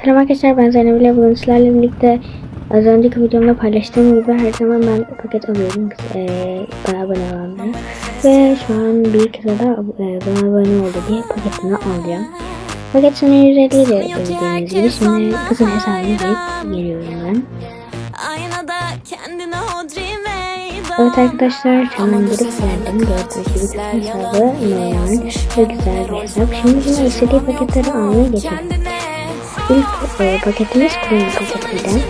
Selam arkadaşlar ben Zeynep ile bugün sizlerle birlikte az önceki videomda paylaştığım gibi her zaman ben paket alıyorum eee bana abone olanlara ve şu an bir kıza da eee, bana abone oldu diye paketini alacağım. Paket sonu 150 de bildiğiniz gibi şimdi kızın hesabına girip geliyorum ben. Evet arkadaşlar hemen girip geldim gördüğünüz gibi kızın hesabı normal ve güzel bir hesap. Şimdi yine istediği paketleri almaya geçelim. İlk e, paketimiz kurulu paketinden.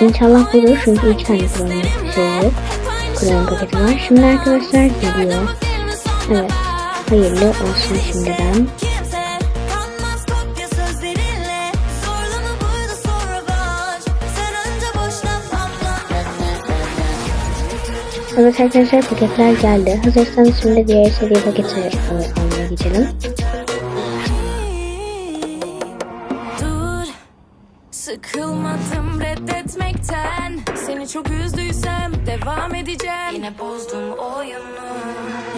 İnşallah bulur çünkü iki tane kurulu şey yok. Kurulu paketi var. Şimdi arkadaşlar geliyor. Evet. Hayırlı olsun şimdiden. Evet arkadaşlar paketler geldi. Hazırsanız şimdi diğer seri paketi al- almaya geçelim. Sıkılmadım reddetmekten. Seni çok üzdüysem devam edeceğim. Yine bozdum oyunu.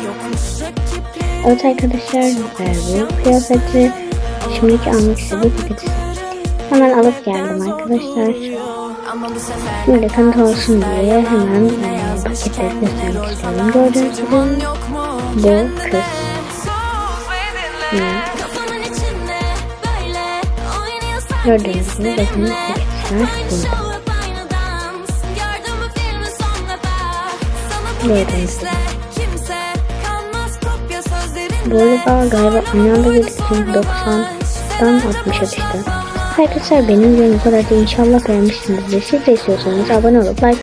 Yokmuş rakiplerim. Evet arkadaşlar e, bu kıyafeti şimdiki almak istediği paketi hemen alıp geldim arkadaşlar. Şimdi kanıt olsun diye hemen e, paketleri göstermek istiyorum. Gördüğünüz gibi bu kız. Evet. Gördüğünüz gibi bakın sözlerinde Bu arada galiba girdik çünkü 90'dan 60'a düştü. Arkadaşlar benim videom bu kadar. İnşallah beğenmişsinizdir. Siz de istiyorsanız abone olup like